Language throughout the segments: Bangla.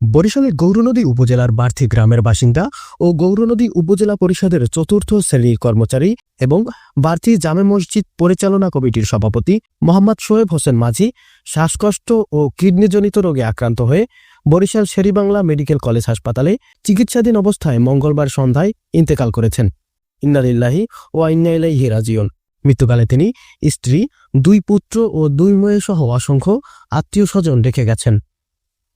বরিশালের গৌরনদী উপজেলার বার্থি গ্রামের বাসিন্দা ও গৌরনদী উপজেলা পরিষদের চতুর্থ শ্রেণির কর্মচারী এবং বার্থি জামে মসজিদ পরিচালনা কমিটির সভাপতি মোহাম্মদ শোয়েব হোসেন মাঝি শ্বাসকষ্ট ও কিডনিজনিত রোগে আক্রান্ত হয়ে বরিশাল শেরিবাংলা মেডিকেল কলেজ হাসপাতালে চিকিৎসাধীন অবস্থায় মঙ্গলবার সন্ধ্যায় ইন্তেকাল করেছেন। ইন্নালিল্লাহি ও ইন্নাইলাইহি রাজিউন। মৃত্যুকালে তিনি স্ত্রী, দুই পুত্র ও দুই মেয়ে সহ অসংখ্য আত্মীয় স্বজন রেখে গেছেন।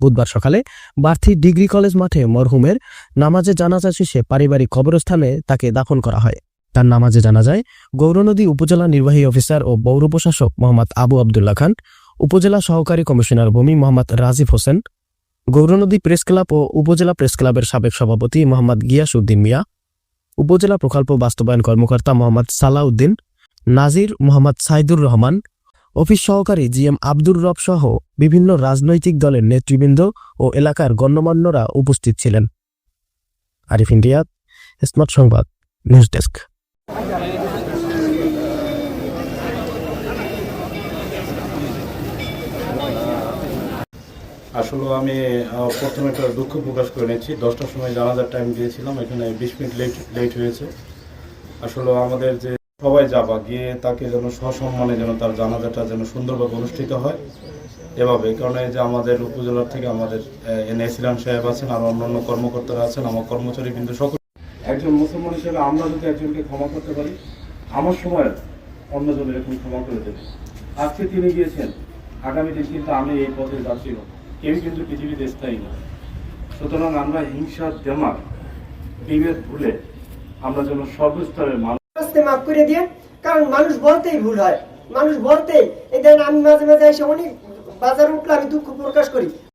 বুধবার সকালে বার্থি ডিগ্রি কলেজ মাঠে মরহুমের নামাজে জানাজা শেষে পারিবারিক কবরস্থানে তাকে দাফন করা হয়। তার নামাজে জানা যায় গৌরনদী উপজেলা নির্বাহী অফিসার ও পৌর প্রশাসক মোহাম্মদ আবু আবদুল্লাহ খান, উপজেলা সহকারী কমিশনার ভূমি মোহাম্মদ রাজিফ হোসেন গৌরনদী প্রেস ক্লাব ও উপজেলা প্রেস ক্লাবের সাবেক সভাপতি মোহাম্মদ গিয়াস উদ্দিন মিয়া, উপজেলা প্রকল্প বাস্তবায়ন কর্মকর্তা মোহাম্মদ সালাউদ্দিন, নাজির মোহাম্মদ সাইদুর রহমান অফিস সহকারী জি এম আব্দুর রব সহ বিভিন্ন রাজনৈতিক দলের নেতৃবৃন্দ ও এলাকার গণ্যমান্যরা উপস্থিত ছিলেন। আরিফ ইন্ডিয়া, স্মার্ট সংবাদ, নিউজ ডেস্ক। আসলে আমি প্রথমে একটা দুঃখ প্রকাশ করে নিচ্ছি। দশটার সময় জানাজার টাইম দিয়েছিলাম, এখানে বিশ মিনিট লেট লেট হয়েছে। আসলে আমাদের যে সবাই যাবা, গিয়ে তাকে যেন সসম্মানে যেন তার জানাজাটা যেন সুন্দরভাবে অনুষ্ঠিত হয়। এভাবে, কারণ এই যে আমাদের উপজেলার থেকে আমাদের এন এসিলাম সাহেব আছেন, আর অন্যান্য কর্মকর্তারা আছেন, আমার কর্মচারী কিন্তু সকল একজন মুসলমান হিসেবে আমরা যদি একজনকে ক্ষমা করতে পারি, আমার সময় অন্যজন এরকম ক্ষমা করে দেবে। আজকে তিনি গিয়েছেন, আগামী দিন কিন্তু আমি এই পথে যাচ্ছি না। কেউ কিন্তু পৃথিবীতে স্থায়ী না। সুতরাং আমরা হিংসার দেমাগ বিভেদ ভুলে আমরা যেন সর্বস্তরের মানুষ আস্তে মাফ করে দিয়ে, কারণ মানুষ বলতেই ভুল হয়। মানুষ বলতেই, এই দেন আমি মাঝে মাঝে এসে অনেক বাজার উঠলে আমি দুঃখ প্রকাশ করি।